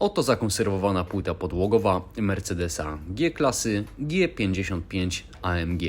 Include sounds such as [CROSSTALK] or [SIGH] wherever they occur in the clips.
Oto zakonserwowana płyta podłogowa Mercedesa G-klasy G55 AMG.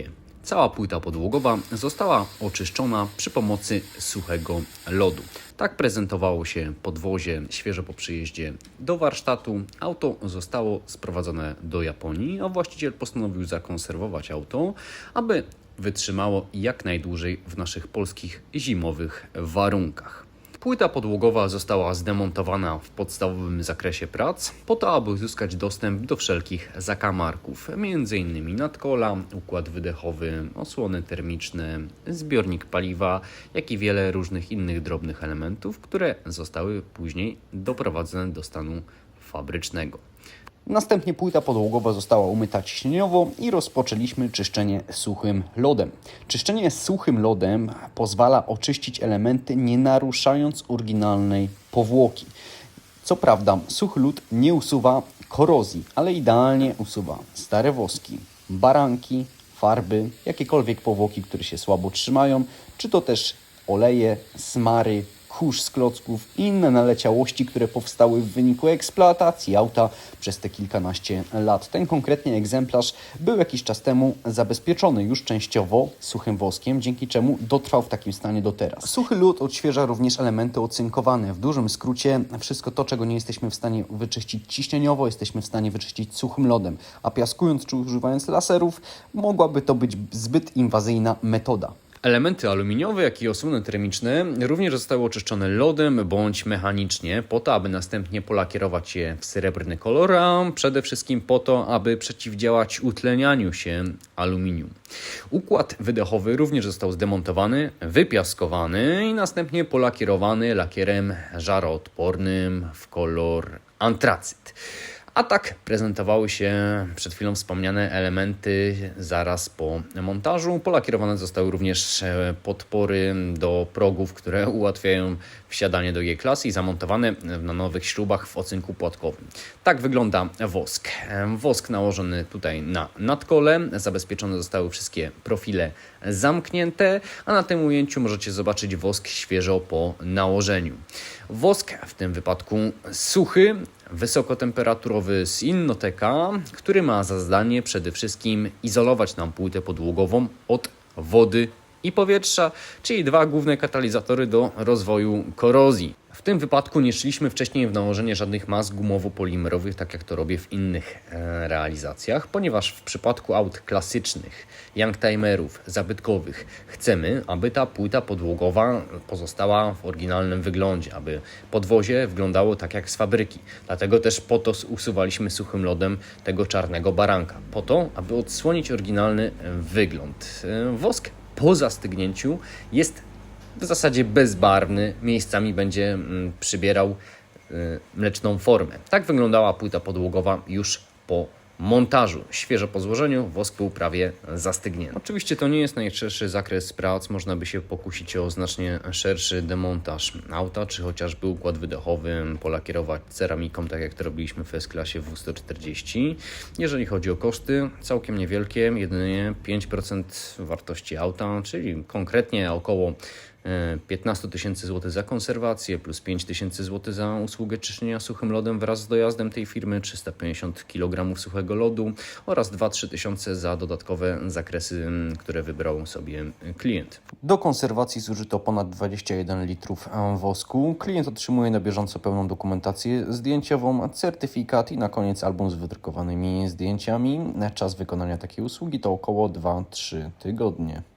Cała płyta podłogowa została oczyszczona przy pomocy suchego lodu. Tak prezentowało się podwozie świeżo po przyjeździe do warsztatu. Auto zostało sprowadzone do Japonii, a właściciel postanowił zakonserwować auto, aby wytrzymało jak najdłużej w naszych polskich zimowych warunkach. Płyta podłogowa została zdemontowana w podstawowym zakresie prac, po to, aby uzyskać dostęp do wszelkich zakamarków, m.in. nadkola, układ wydechowy, osłony termiczne, zbiornik paliwa, jak i wiele różnych innych drobnych elementów, które zostały później doprowadzone do stanu fabrycznego. Następnie płyta podłogowa została umyta ciśnieniowo i rozpoczęliśmy czyszczenie suchym lodem. Czyszczenie suchym lodem pozwala oczyścić elementy nie naruszając oryginalnej powłoki. Co prawda, suchy lód nie usuwa korozji, ale idealnie usuwa stare woski, baranki, farby, jakiekolwiek powłoki, które się słabo trzymają, czy to też oleje, smary, kurz z klocków i inne naleciałości, które powstały w wyniku eksploatacji auta przez te kilkanaście lat. Ten konkretnie egzemplarz był jakiś czas temu zabezpieczony już częściowo suchym woskiem, dzięki czemu dotrwał w takim stanie do teraz. Suchy lód odświeża również elementy ocynkowane. W dużym skrócie wszystko to, czego nie jesteśmy w stanie wyczyścić ciśnieniowo, jesteśmy w stanie wyczyścić suchym lodem, a piaskując czy używając laserów mogłaby to być zbyt inwazyjna metoda. Elementy aluminiowe, jak i osłony termiczne również zostały oczyszczone lodem bądź mechanicznie, po to, aby następnie polakierować je w srebrny kolor, a przede wszystkim po to, aby przeciwdziałać utlenianiu się aluminium. Układ wydechowy również został zdemontowany, wypiaskowany i następnie polakierowany lakierem żaroodpornym w kolor antracyt. A tak prezentowały się przed chwilą wspomniane elementy zaraz po montażu. Polakierowane zostały również e, podpory do progów, które [LAUGHS] ułatwiają wsiadanie do G-klasy i zamontowane na nowych śrubach w ocynku płatkowym. Tak wygląda wosk. E, Wosk nałożony tutaj na nadkole, zabezpieczone zostały wszystkie profile zamknięte, a na tym ujęciu możecie zobaczyć wosk świeżo po nałożeniu. Wosk w tym wypadku suchy, wysokotemperaturowy z który ma za zadanie przede wszystkim izolować nam płytę podłogową od wody i powietrza, czyli dwa główne katalizatory do rozwoju korozji. W tym wypadku nie szliśmy wcześniej w nałożenie żadnych mas gumowo-polimerowych, tak jak to robię w innych e, realizacjach, ponieważ w przypadku aut klasycznych, youngtimerów, zabytkowych, chcemy, aby ta płyta podłogowa pozostała w oryginalnym wyglądzie, aby podwozie wyglądało tak jak z fabryki. Dlatego też po to usuwaliśmy suchym lodem tego czarnego baranka, po to, aby odsłonić oryginalny e, wygląd. E, Wosk po zastygnięciu jest w zasadzie bezbarwny, miejscami będzie mm, przybierał y, mleczną formę. Tak wyglądała płyta podłogowa już po montażu. Świeżo po złożeniu wosk był prawie zastygnięty. Oczywiście to nie jest najszerszy zakres prac, można by się pokusić o znacznie szerszy demontaż auta, czy chociażby układ wydechowy polakierować ceramiką, tak jak to robiliśmy w S-klasie W140. Jeżeli chodzi o koszty, całkiem niewielkie, jedynie 5% wartości auta, czyli konkretnie około 15 tysięcy złotych za konserwację, plus 5 tysięcy złotych za usługę czyszczenia suchym lodem wraz z dojazdem tej firmy, 350 kg suchego lodu oraz 2-3 tysiące za dodatkowe zakresy, które wybrał sobie klient. Do konserwacji zużyto ponad 21 litrów e, wosku. Klient otrzymuje na bieżąco pełną dokumentację zdjęciową, certyfikat i na koniec album z wydrukowanymi zdjęciami. Czas wykonania takiej usługi to około 2-3 tygodnie.